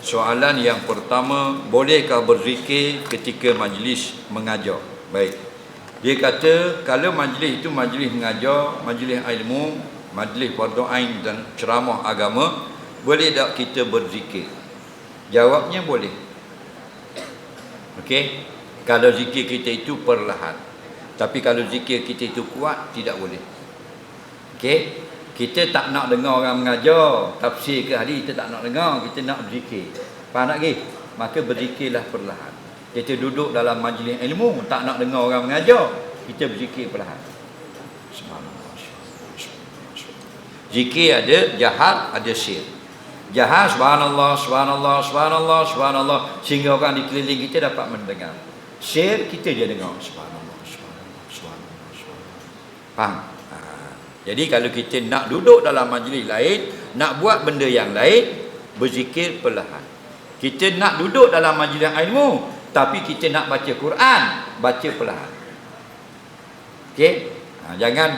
Soalan yang pertama, bolehkah berzikir ketika majlis mengajar? Baik. Dia kata kalau majlis itu majlis mengajar, majlis ilmu, majlis fardu ain dan ceramah agama, boleh tak kita berzikir? Jawabnya boleh. Okey. Kalau zikir kita itu perlahan. Tapi kalau zikir kita itu kuat, tidak boleh. Okey. Kita tak nak dengar orang mengajar tafsir ke hadis kita tak nak dengar, kita nak berzikir. Faham tak ke? Maka berzikirlah perlahan. Kita duduk dalam majlis ilmu, tak nak dengar orang mengajar, kita berzikir perlahan. Subhanallah. Zikir ada jahat, ada sir. Jahat subhanallah, subhanallah, subhanallah, subhanallah sehingga orang di keliling kita dapat mendengar. Sir kita je dengar subhanallah, subhanallah, subhanallah, subhanallah. Faham? Jadi kalau kita nak duduk dalam majlis lain, nak buat benda yang lain, berzikir perlahan. Kita nak duduk dalam majlis ilmu, tapi kita nak baca Quran, baca perlahan. Okey? Ha, jangan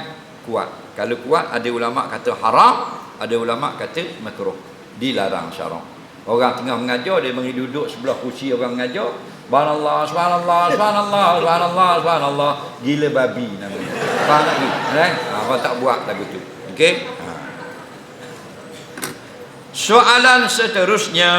kuat. Kalau kuat ada ulama kata haram, ada ulama kata makruh. Dilarang syarak. Orang tengah mengajar dia mari duduk sebelah kursi orang mengajar, subhanallah, subhanallah, subhanallah, subhanallah, subhanallah, gila babi namanya. Faham tak ni? Eh? Ha, tak buat lagu tu. Okey? Ha. Soalan seterusnya